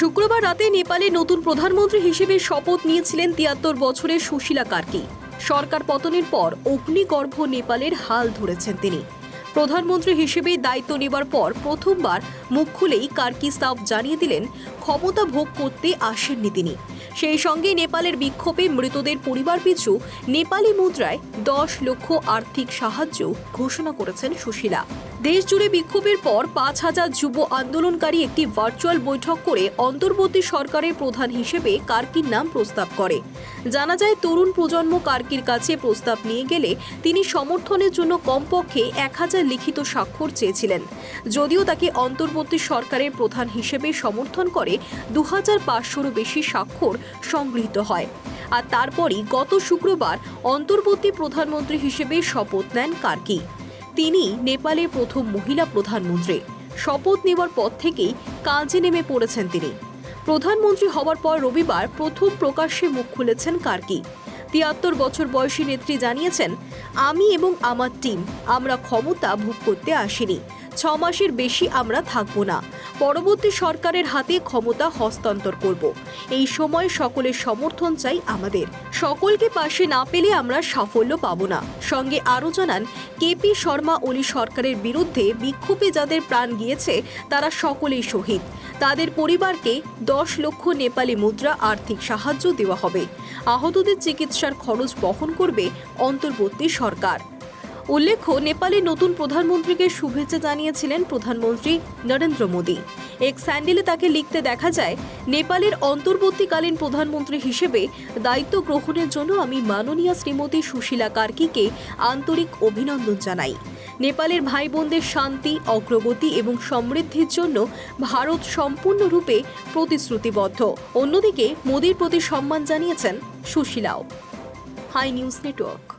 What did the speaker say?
শুক্রবার রাতে নেপালের নতুন প্রধানমন্ত্রী হিসেবে শপথ নিয়েছিলেন তিয়াত্তর বছরের সুশীলা কার্কি। সরকার পতনের পর অগ্নিগর্ভ নেপালের হাল ধরেছেন তিনি। প্রধানমন্ত্রী হিসেবে দায়িত্ব নেবার পর প্রথমবার মুখ খুলেই কার্কি সাফ জানিয়ে দিলেন, ক্ষমতা ভোগ করতে আসেননি তিনি। সেই সঙ্গে নেপালের বিক্ষোভে মৃতদের পরিবার পিছু নেপালি মুদ্রায় দশ লক্ষ আর্থিক সাহায্য ঘোষণা করেছেন সুশীলা। দেশ জুড়ে বিক্ষোভের পর পাঁচ হাজার যুব আন্দোলনকারী একটি ভার্চুয়াল বৈঠক করে অন্তর্বর্তী সরকারের প্রধান হিসেবে কার্কির নাম প্রস্তাব করে। জানা যায়, তরুণ প্রজন্ম কার্কির কাছে প্রস্তাব নিয়ে গেলে তিনি সমর্থনের জন্য কমপক্ষে এক হাজার লিখিত স্বাক্ষর চেয়েছিলেন। যদিও তাকে অন্তর্বর্তী সরকারের প্রধান হিসেবে সমর্থন করে দু হাজার পাঁচশোরও বেশি স্বাক্ষর সংগৃহীত হয়। আর তারপরই গত শুক্রবার অন্তর্বর্তী প্রধানমন্ত্রী হিসেবে শপথ নেন কার্কি। তিনি নেপালের প্রথম মহিলা প্রধানমন্ত্রী। শপথ নেওয়ার পর থেকেই কাজে নেমে পড়েছেন তিনি। প্রধানমন্ত্রী হওয়ার পর রবিবার প্রথম প্রকাশ্যে মুখ খুলেছেন কার্কি। তিয়াত্তর বছর বয়সী নেত্রী জানিয়েছেন, আমি এবং আমার টিম, আমরা ক্ষমতা ভোগ করতে আসিনি। ছ মাসের বেশি আমরা থাকব না। পরবর্তী সরকারের হাতে ক্ষমতা হস্তান্তর করব। এই সময় সকলের সমর্থন চাই আমাদের। সকলকে পাশে না পেলে আমরা সাফল্য পাবো না। সঙ্গে আরও জানান, কেপি শর্মা ওলি সরকারের বিরুদ্ধে বিক্ষোভে যাদের প্রাণ গিয়েছে, তারা সকলেই শহীদ। তাদের পরিবারকে দশ লক্ষ নেপালি মুদ্রা আর্থিক সাহায্য দেওয়া হবে। আহতদের চিকিৎসার খরচ বহন করবে অন্তর্বর্তী সরকার। উল্লেখ্য, নেপালের নতুন প্রধানমন্ত্রীকে শুভেচ্ছা জানিয়েছিলেন প্রধানমন্ত্রী নরেন্দ্র মোদী। এক স্যান্ডেলে তাকে লিখতে দেখা যায়, নেপালের অন্তর্বর্তীকালীন প্রধানমন্ত্রী হিসেবে দায়িত্ব গ্রহণের জন্য আমি মাননীয় শ্রীমতী সুশীলা কার্কিকে আন্তরিক অভিনন্দন জানাই। নেপালের ভাই বোনদের শান্তি, অগ্রগতি এবং সমৃদ্ধির জন্য ভারত সম্পূর্ণরূপে প্রতিশ্রুতিবদ্ধ। অন্যদিকে, মোদীর প্রতি সম্মান জানিয়েছেন সুশীলাও। High news network.